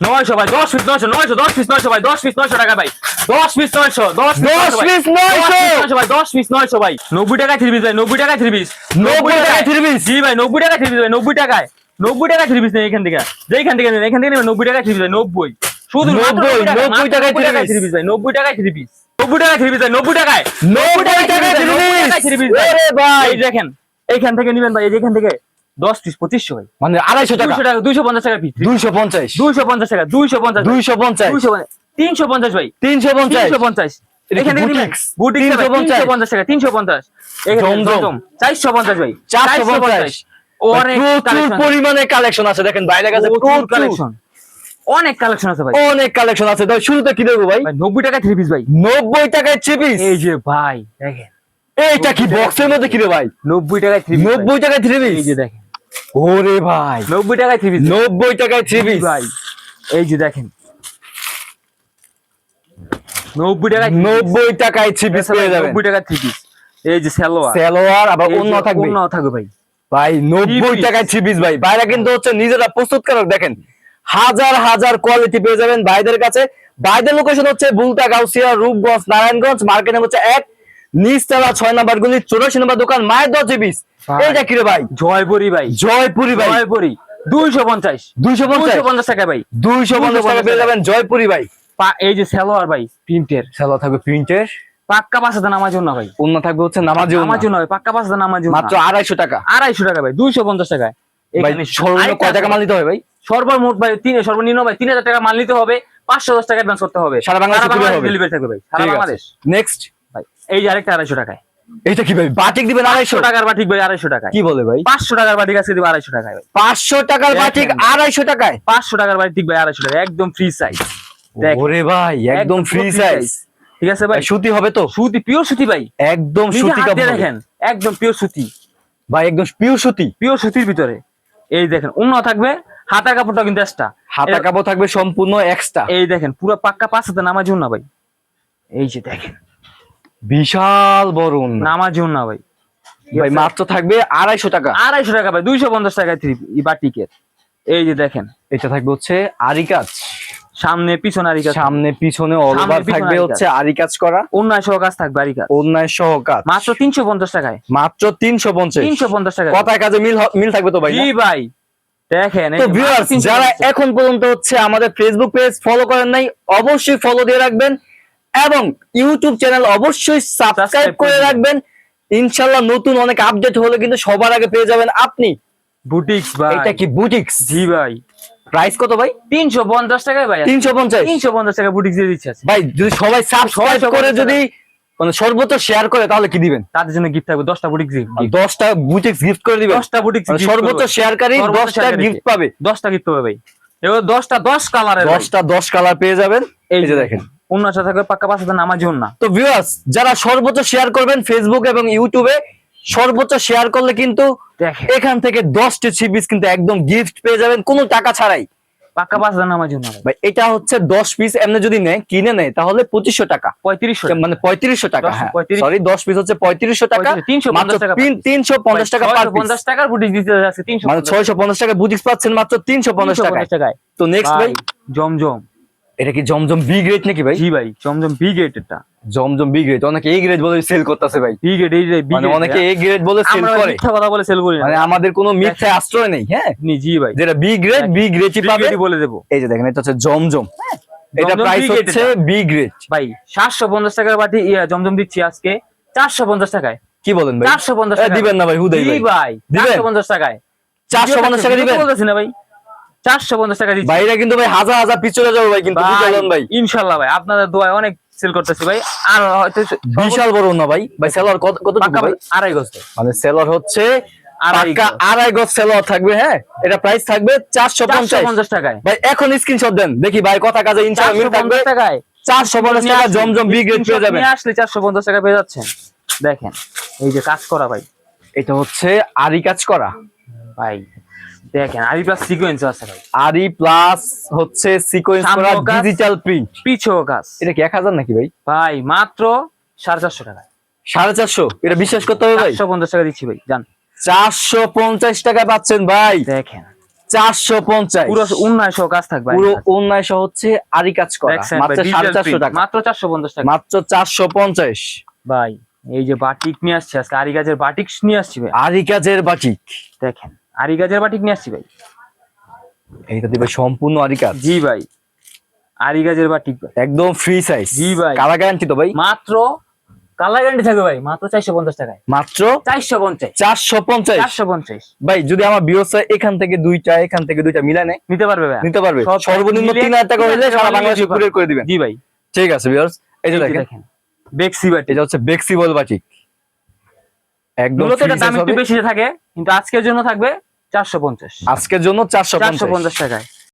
নয়শো ভাই দশ পিস নয়শো নয়শো দশ পিস নয়শো ভাই দশ পিস নয়শো টাকা ভাই দশ পিস নয়শো দশ দশ piece 900 ভাই দশ পিস নয়শো ভাই নব্বই টাকায় থ্রি পিস ভাই নব্বই টাকায় থ্রি পিস 90 টাকায় three piece? জি ভাই নব্বই টাকায় থ্রি পিস ভাই নব্বই টাকায় নব্বই টাকায় থ্রি পিস নেই এখান থেকে যেখান থেকে নেন এখান থেকে নেবেন নব্বই টাকায় থ্রি পিস ভাই নব্বই শুধু মাত্র 90 নব্বই টাকায় three piece। থ্রি পিস ভাই নব্বই টাকায় থ্রি পিস নব্বই টাকায় থ্রি পিস ভাই নব্বই টাকায় 90 টাকায় three থ্রি পিস ওরে ভাই। দেখেন এইখান থেকে নেবেন ভাই এই যে এখান থেকে দশ পিস পঁচিশশো ভাই। মানে আড়াইশো টাকা। টাকা দুশো পঞ্চাশ টাকা পিস দুইশো পঞ্চাশ। দুইশো পঞ্চাশ টাকা দুইশো পঞ্চাশ দুইশো পঞ্চাশ। দুইশো তিনশো পঞ্চাশ ভাই। তিনশো পঞ্চাশ। তিনশো পঞ্চাশ। এটা কি এখান থেকে বুটিক্স? বুটিক 350 তিনশো পঞ্চাশ। টাকা তিনশো পঞ্চাশ। এখানে জমজম। জমজম। চারশো পঞ্চাশ ভাই। চারশো পঞ্চাশ। প্রচুর পরিমাণে কালেকশন আছে। দেখেন বাইরে কাছে প্রচুর কালেকশন অনেক কালেকশন আছে ভাই। অনেক কালেকশন আছে। তো শুরুতে কি দেবো ভাই? নব্বই টাকা থ্রি পিস ভাই। নব্বই টাকায় থ্রি পিস এই যে ভাই দেখেন। এইটা কি বক্সের মধ্যে কি রে ভাই? নব্বই টাকায় থ্রি নব্বই টাকায় থ্রি এই যে দেখেন। ওরে ভাই। নব্বই টাকায় থ্রি পিস নব্বই টাকায় থ্রি পিস ভাই। এই যে দেখেন। নব্বই টাকায়। নব্বই টাকায় থ্রি পিস পেয়ে যাবেন। নব্বই টাকা থ্রি পিস এই যে সালোয়ার। সালোয়ার আবার অন্য থাকবে। অন্য থাকবে ভাই। ভাই নব্বই। টাকায় থ্রি পিস ভাই। বাইরে কিন্তু হচ্ছে নিজেরা প্রস্তুতকারক দেখেন হাজার হাজার কোয়ালিটি পেয়ে যাবেন ভাইদের কাছে। ভাইদের লোকেশন হচ্ছে বুলতা গাউসিয়া রূপগঞ্জ নারায়ণগঞ্জ। মার্কেট হচ্ছে এক নিচতলা ছয় নাম্বার গুলি চৌরাশি নাম্বার দোকান মায়ের দশ ভাই। এইটা কি রে ভাই? জয়পুরি ভাই। জয়পুরি ভাই। জয়পুরি। দুইশো পঞ্চাশ। দুইশো পঞ্চাশ? পঞ্চাশ টাকা ভাই। দুইশো পঞ্চাশ টাকা পেয়ে যাবেন জয়পুরি ভাই। এই যে সালোয়ার ভাই প্রিন্টের। সালোয়ার থাকবে প্রিন্টের। পাক্কা পাঁচ হাজার নামার জন্য ভাই। অন্য থাকবে হচ্ছে নামাজি আমার জন্য ভাই পাক্কা পাঁচ হাজার নামার জন্য মাত্র আড়াইশো টাকা। আড়াইশো টাকা ভাই দুইশো পঞ্চাশ টাকায়। সর্বনিম্ন কয় টাকা মাল নিতে হবে ভাই? সর্বমোট ভাই তিন সর্বনিম্ন ভাই তিন হাজার টাকা মাল নিতে হবে। পাঁচশো দশ টাকা অ্যাডভান্স করতে হবে। সারা বাংলাদেশে ডেলিভারি থাকবে ভাই। সারা বাংলাদেশ। নেক্সট এই যে আরেকটা আড়াইশো টাকায়। এইটা কি ভাই? বাটিক দিবেন আড়াইশো? টাকার বাটিক ভাই আড়াইশো টাকায়। কি বলে ভাই? পাঁচশো টাকার বাটিক আজকে দিব আড়াইশো টাকায় ভাই। পাঁচশো টাকার বাটিক আড়াইশো টাকায়? পাঁচশো টাকার বাটিক ভাই আড়াইশো টাকা একদম ফ্রি সাইজ ওরে ভাই একদম ফ্রি সাইজ ঠিক আছে ভাই? সুতি হবে তো? সুতি পিওর সুতি ভাই। একদম সুতি হাত কাপড় দেখেন একদম পিওর সুতি। ভাই একদম পিওর সুতি। পিওর সুতির ভিতরে। এই দেখেন অন্য থাকবে হাতার কাপড়টা কিন্তু এক্সট্রা হাতা কাপড় থাকবে সম্পূর্ণ এক্সট্রা এই দেখেন পুরো পাক্কা পাঁচ হাতে নামার জন্য ভাই। এই যে দেখেন। বিশাল বড়। নামার জন্য ভাই। ভাই মাত্র থাকবে আড়াইশো টাকা। আড়াইশো টাকা ভাই দুইশো পঞ্চাশ টাকা বাটিকের এই যে দেখেন। এটা থাকবে হচ্ছে আরি কাজ সামনে পিছনে আরি কাজ সামনে পিছনে অল ওভার থাকবে হচ্ছে আরি কাজ করা। অন্যায় সহ কাজ থাকবে আরি কাজ অন্যায় সহ কাজ। মাত্র তিনশো পঞ্চাশ টাকায়। মাত্র তিনশো পঞ্চাশ। তিনশো পঞ্চাশ টাকা কথায় কাজে মিল মিল থাকবে তো ভাই জি ভাই। দেখেন তো ভিউয়ার্স যারা এখন পর্যন্ত হচ্ছে আমাদের ফেসবুক পেজ ফলো করেন নাই অবশ্যই ফলো দিয়ে রাখবেন। এবং ইউটিউব চ্যানেল অবশ্যই সাবস্ক্রাইব করে রাখবেন। ইনশাল্লাহ নতুন অনেক আপডেট হলে কিন্তু সবার আগে পেয়ে যাবেন আপনি। বুটিক্স ভাই। এটা কি বুটিক্স? জি ভাই। প্রাইস কত ভাই? তিনশো পঞ্চাশ টাকায় ভাই। তিনশো পঞ্চাশ? তিনশো পঞ্চাশ টাকা বুটিক্স দিয়ে দিচ্ছে ভাই যদি সবাই সাবস্ক্রাইব করে যদি মানে সর্বোচ্চ শেয়ার করে তাহলে কি দিবেন? তাদের জন্য গিফট থাকবে। দশটা বুটিক্স দশটা বুটিক্স গিফট করে দিবেন। দশটা বুটিক্স মানে সর্বোচ্চ শেয়ারকারী সর্বোচ্চ দশটা shareকারী। গিফট পাবে। দশটা গিফট পাবে ভাই। এবার দশটা দশ কালারের দশটা দশ কালার পেয়ে যাবেন। এই যে দেখেন। অন্যটা থাকবে পাক্কা পাঁচ হাজার নামার জন্য তো ভিউয়ার্স যারা সর্বোচ্চ শেয়ার করবেন ফেসবুক এবং ইউটিউবে সর্বোচ্চ শেয়ার করলে কিন্তু এখান থেকে দশটি পিস কিন্তু একদম গিফট পেয়ে যাবেন কোনো টাকা ছাড়াই। পাক্কা পাঁচ হাজার ভাই এটা হচ্ছে দশ পিস এমনি যদি নেয় কিনে নেয় তাহলে পঁচিশশো টাকা। পঁয়ত্রিশশো মানে পঁয়ত্রিশশো টাকা হ্যাঁ সরি দশ পিস হচ্ছে পঁয়ত্রিশশো টাকা তিনশো পঞ্চাশ টাকা তিন- তিনশো পঞ্চাশ টাকা পঞ্চাশ টাকার বুটিক্স দিতে যাচ্ছে তিনশো মানে ছয়শো পঞ্চাশ টাকা পাচ্ছেন মাত্র তিনশো পঞ্চাশ টাকা তো নেক্সট ভাই জমজম। এটা কি জমজম বি গ্রেড নাকি ভাই? জি ভাই জমজম বি গেট এটা। জমজম বি গ্রেড অনেকে এ গ্রেড বলে সেল করতেছে ভাই। বি গেট এই মানে অনেকে এ গ্রেড বলে সেল আমরা করে। মিথ্যা কথা বলে সেল করি মানে আমাদের কোনো মিথ্যা আশ্রয় নেই হ্যাঁ? নি জি ভাই। যেটা বি গ্রেড বি গ্রেডই পাবে। বলে দেবো। এই যে দেখেন এটা হচ্ছে জমজম। এটা জমজম প্রাইস হচ্ছে বি গ্রেড ভাই সাতশো পঞ্চাশ টাকার বাটি ইয়া জমজম দিচ্ছি আজকে। চারশো পঞ্চাশ টাকায়। কি বলেন ভাই? চারশো পঞ্চাশ এ, টাকা দিবেন না ভাই হুদাই জি ভাই। ভাই দিবেন? চারশো পঞ্চাশ টাকায়। চারশো পঞ্চাশ টাকা দিবেন? বলতেছি না ভাই। চারশো পঞ্চাশ টাকা দিচ্ছি। ভাইরা কিন্তু ভাই হাজার হাজার পিস চলে যাবে ভাই কিন্তু ভাই, ইনশাল্লাহ ভাই আপনাদের দোয়ায় অনেক সেল করতেছি ভাই। আর হয়তো বিশাল বড় না ভাই? ভাই সেলর কত কত ভাই? আড়াই গজ মানে সেলর হচ্ছে আড়াই গজ। আড়াই থাকবে হ্যাঁ? এটা প্রাইস থাকবে চারশো পঞ্চাশ। টাকায়। ভাই এখন স্ক্রিনশট দেন। দেখি ভাই কথা কাজে থাকবে। টাকায়। চারশো পঞ্চাশ টাকা আসলে, জমজম বি গ্রেড পেয়ে যাবেন। আসলে চারশো পঞ্চাশ টাকা পেয়ে যাচ্ছেন। দেখেন এই যে কাজ করা ভাই। এটা হচ্ছে আরি কাজ করা। ভাই দেখেন আরি প্লাস সিকোয়েন্স আছে ভাই। আরি প্লাস হচ্ছে সিকোয়েন্স করা ডিজিটাল প্রিন্ট পিছেও কাজ। এটা কি এক হাজার নাকি ভাই? ভাই মাত্র সাড়ে চারশো টাকায় সাড়ে চারশো? এটা বিশ্বাস করতে হবে ভাই। চারশো পঞ্চাশ টাকা দিচ্ছি ভাই জান। চারশো পঞ্চাশ টাকা পাচ্ছেন ভাই। দেখেন। চারশো পঞ্চাশ। পুরো উন্নয়ন সহ কাজ থাকবে পুরো অন্যায় সহ হচ্ছে আরি কাজ করা। মাত্র ভাই, সাড়ে digital চারশো print, টাকা। মাত্র চারশো পঞ্চাশ টাকা। মাত্র চারশো পঞ্চাশ। ভাই এই যে বাটিক নিয়ে আসছে আজকে আরি গাছের বাটিক নিয়ে আসছি ভাই। আরি কাজের বাটিক। দেখেন। আরি গাছের বাটিক নিয়ে আসছি ভাই। এইটা দিবে সম্পূর্ণ আরি কাজ জি ভাই। আরি গাছের বাটিক ভাই। একদম ফ্রি সাইজ জি ভাই। কালা গ্যারান্টি তো ভাই? মাত্র কালার গ্যারান্টি থাকবে ভাই মাত্র চারশো পঞ্চাশ টাকায়। মাত্র? চারশো পঞ্চাশ। চারশো পঞ্চাশ? চারশো পঞ্চাশ। ভাই যদি আমার বিওসা এখান থেকে দুইটা এখান থেকে দুইটা মিলায় নেয়। নিতে পারবে ভাই। নিতে পারবে। সর্বনিম্ন তিন হাজার টাকা হলে সারা বাংলাদেশে কুরিয়ার করে দিবেন। জি ভাই। ঠিক আছে বিয়ার্স এই যে দেখেন। বেক্সি বাটি এটা হচ্ছে বেক্সিবল বাটিক। একদম দাম একটু বেশি থাকে কিন্তু আজকের জন্য থাকবে চারশো পঞ্চাশ। আজকের জন্য চারশো পঞ্চাশ টাকায়।